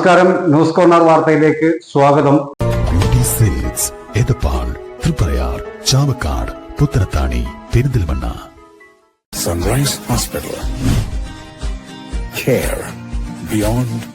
നമസ്കാരം. News corner വാർത്തയിലേക്ക് സ്വാഗതം. Triprayar Chavakkad Puthanathani Perinthalmanna. Sunrise hospital care beyond.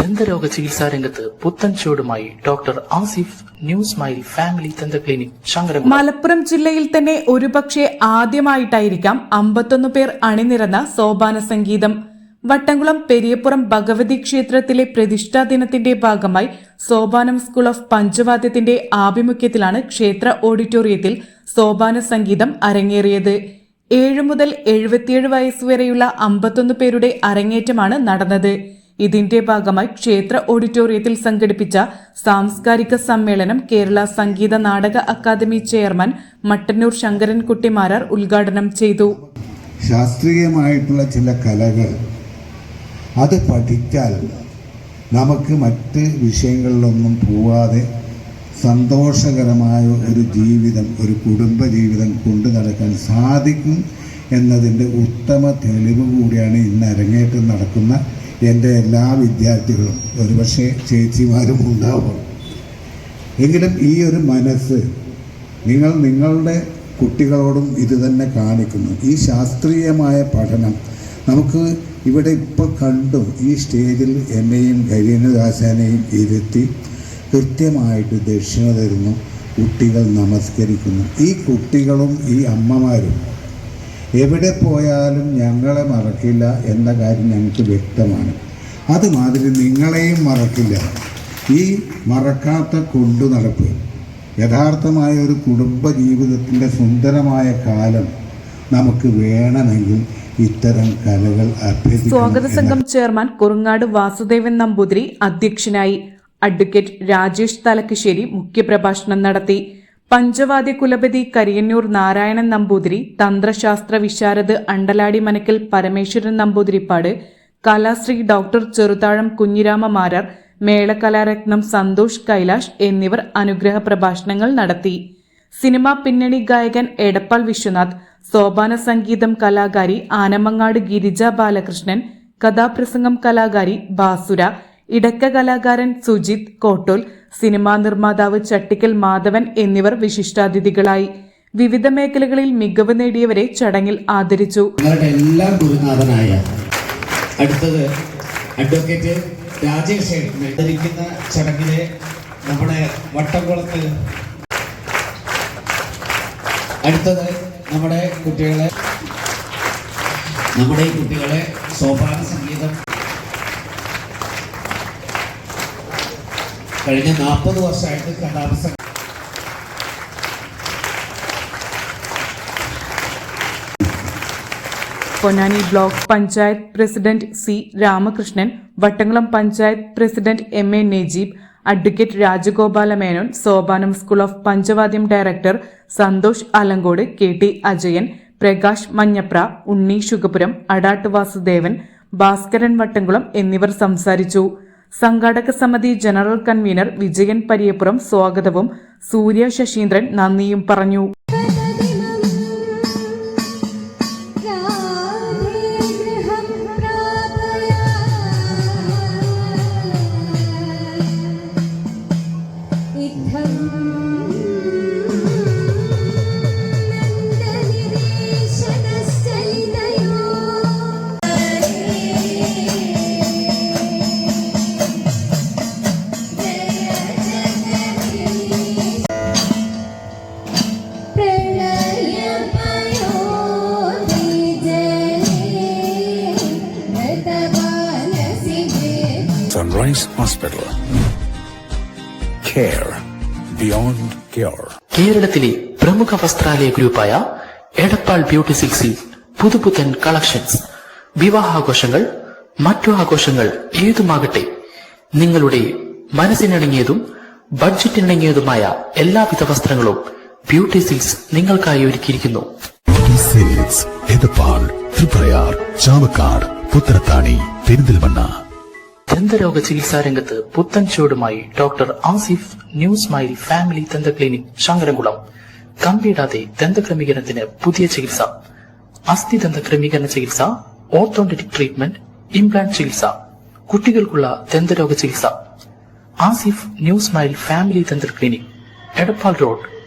ദന്തരോഗ ചികിത്സാ രംഗത്ത് പുത്തൻ ചൂടുമായി doctor Asif new smile family ദന്ത ക്ലിനിക് ശങ്കരംകുളം മലപ്പുറം ജില്ലയിൽ തന്നെ ഒരുപക്ഷെ ആദ്യമായിട്ടായിരിക്കാം അമ്പത്തൊന്ന് പേർ അണിനിരന്ന സോപാന സംഗീതം വട്ടംകുളം പെരിയപ്പുറം ഭഗവതി ക്ഷേത്രത്തിലെ പ്രതിഷ്ഠാ ദിനത്തിന്റെ ഭാഗമായി സോപാനം സ്കൂൾ ഓഫ് പഞ്ചവാദ്യത്തിന്റെ ആഭിമുഖ്യത്തിലാണ് ക്ഷേത്ര ഓഡിറ്റോറിയത്തിൽ സോപാന സംഗീതം അരങ്ങേറിയത്. ഏഴ് മുതൽ എഴുപത്തിയേഴ് വയസ്സുവരെയുള്ള അമ്പത്തൊന്ന് പേരുടെ അരങ്ങേറ്റമാണ് നടന്നത്. ഇതിന്റെ ഭാഗമായി ക്ഷേത്ര ഓഡിറ്റോറിയത്തിൽ സംഘടിപ്പിച്ച സാംസ്കാരിക സമ്മേളനം കേരള സംഗീത നാടക അക്കാദമി ചെയർമാൻ മട്ടന്നൂർ ശങ്കരൻകുട്ടിമാരാർ ഉദ്ഘാടനം ചെയ്തു. ശാസ്ത്രീയമായിട്ടുള്ള ചില കലകൾ അത് പഠിച്ചാൽ നമുക്ക് മറ്റ് വിഷയങ്ങളിലൊന്നും പോവാതെ സന്തോഷകരമായ ഒരു ജീവിതം ഒരു കുടുംബ ജീവിതം കൊണ്ടു നടക്കാൻ സാധിക്കും എന്നതിന്റെ ഉത്തമ തെളിവ് കൂടിയാണ് ഇന്ന് അരങ്ങേറ്റം നടക്കുന്ന എന്റെ എല്ലാ വിദ്യാർത്ഥികളും. ഒരുപക്ഷെ ചേച്ചിമാരും ഉണ്ടാവും. എങ്കിലും ഈ ഒരു മനസ്സ് നിങ്ങൾ നിങ്ങളുടെ കുട്ടികളോടും ഇത് തന്നെ കാണിക്കുന്നു. ഈ ശാസ്ത്രീയമായ പഠനം നമുക്ക് ഇവിടെ ഇപ്പോൾ കണ്ടു ഈ സ്റ്റേജിൽ എന്നെയും ഗരീനദാസാനെയും ഇരുത്തി കൃത്യമായിട്ട് ദക്ഷിണ തരുന്നു കുട്ടികൾ നമസ്കരിക്കുന്നു. ഈ കുട്ടികളും ഈ അമ്മമാരും എവിടെ പോയാലും ഞങ്ങളെ മറക്കില്ല എന്ന കാര്യം ഞങ്ങൾക്ക് വ്യക്തമാണ്. അതുമാതിരി നിങ്ങളെയും മറക്കില്ല. ഈ മറക്കാത്ത കൊണ്ടു നടപ്പ്. യഥാർത്ഥമായ ഒരു കുടുംബ ജീവിതത്തിന്റെ സുന്ദരമായ കാലം നമുക്ക് വേണമെങ്കിൽ ഇത്തരം കലകൾ സ്വാഗത സംഘം ചെയർമാൻ കുറുങ്ങാട് വാസുദേവൻ നമ്പൂതിരി അധ്യക്ഷനായി അഡ്വക്കേറ്റ് രാജേഷ് തലക്കശ്ശേരി മുഖ്യപ്രഭാഷണം നടത്തി. പഞ്ചവാദ്യ കുലപതി കരിയന്നൂർ നാരായണൻ നമ്പൂതിരി തന്ത്രശാസ്ത്ര വിശാരദ് അണ്ടലാടി മനക്കൽ പരമേശ്വരൻ നമ്പൂതിരിപ്പാട് കലാശ്രീ ഡോക്ടർ ചെറുതാഴം കുഞ്ഞിരാമ മാരാർ മേളകലാരത്നം സന്തോഷ് കൈലാഷ് എന്നിവർ അനുഗ്രഹ പ്രഭാഷണങ്ങൾ നടത്തി. സിനിമാ പിന്നണി ഗായകൻ എടപ്പാൾ വിശ്വനാഥ് സോപാന സംഗീതം കലാകാരി ആനമങ്ങാട് ഗിരിജ ബാലകൃഷ്ണൻ കഥാപ്രസംഗം കലാകാരി ബാസുര ഇടക്ക കലാകാരൻ സുജിത് കോട്ടോൽ സിനിമാ നിർമ്മാതാവ് ചട്ടിക്കൽ മാധവൻ എന്നിവർ വിശിഷ്ടാതിഥികളായി. വിവിധ മേഖലകളിൽ മികവ് നേടിയവരെ ചടങ്ങിൽ ആദരിച്ചു. എല്ലാം ഗുരുനാഥനായ അടുത്തത് അഡ്വക്കേറ്റ് രാജേഷ് ചടങ്ങിലെ നമ്മുടെ വട്ടംകുളത്ത് അടുത്തത് നമ്മുടെ കുട്ടികളെ നമ്മുടെ കുട്ടികളെ സോപാന സംഗീതം. കഴിഞ്ഞ നാൽപ്പത് വർഷമായിട്ട് കഥാപ്രസംഗം Ponnani block panchayat president C Ramakrishnan Vattamkulam panchayat president M A Najeeb advocate Rajagopala Menon Sopanam school of Panchavadyam director Santhosh Alankode K T Ajayan Prakash Manjapra Unni Shugapuram Adatt Vasudevan Bhaskaran Vattamkulam എന്നിവർ സംസാരിച്ചു. സംഘാടക സമിതി general convener Vijayan പരിയപ്പുറം സ്വാഗതവും സൂര്യ ശശീന്ദ്രൻ നന്ദിയും പറഞ്ഞു. Sunrise Hospital. Care beyond cure. കേരളത്തിലെ പ്രമുഖ വസ്ത്രാലയ ഗ്രൂപ്പായ Edappal beauty സിൽക്സിൽ പുതുപുത്തൻ കളക്ഷൻസ് വിവാഹാഘോഷങ്ങൾ മറ്റു ആഘോഷങ്ങൾ ഏതുമാകട്ടെ നിങ്ങളുടെ മനസ്സിനിണങ്ങിയതും ബഡ്ജറ്റിനിണങ്ങിയതുമായ എല്ലാവിധ വസ്ത്രങ്ങളും ബ്യൂട്ടി സിൽസ് നിങ്ങൾക്കായി ഒരുക്കിയിരിക്കുന്നു. എടപ്പാൾ തൃപ്രയാർ ചാവക്കാട് പെരിന്തൽമണ്ണ. ദന്തരോഗ ചികിത്സാ രംഗത്ത് പുത്തൻ ചുവടുമായി doctor Asif new smile family ദന്ത ക്ലിനിക് ശങ്കരംകുളം കമ്പിയിടാതെ ദന്തക്രമീകരണത്തിന് പുതിയ ചികിത്സ. അസ്ഥി ദന്ത ക്രമീകരണ ചികിത്സ ഓർത്തോണ്ടറ്റിക് ട്രീറ്റ്മെന്റ് ഇംപ്ലാന്റ് ചികിത്സ. കുട്ടികൾക്കുള്ള ദന്തരോഗ ചികിത്സ. ആസിഫ് ന്യൂ സ്മൈൽ ഫാമിലി ദന്ത clinic Edappal road.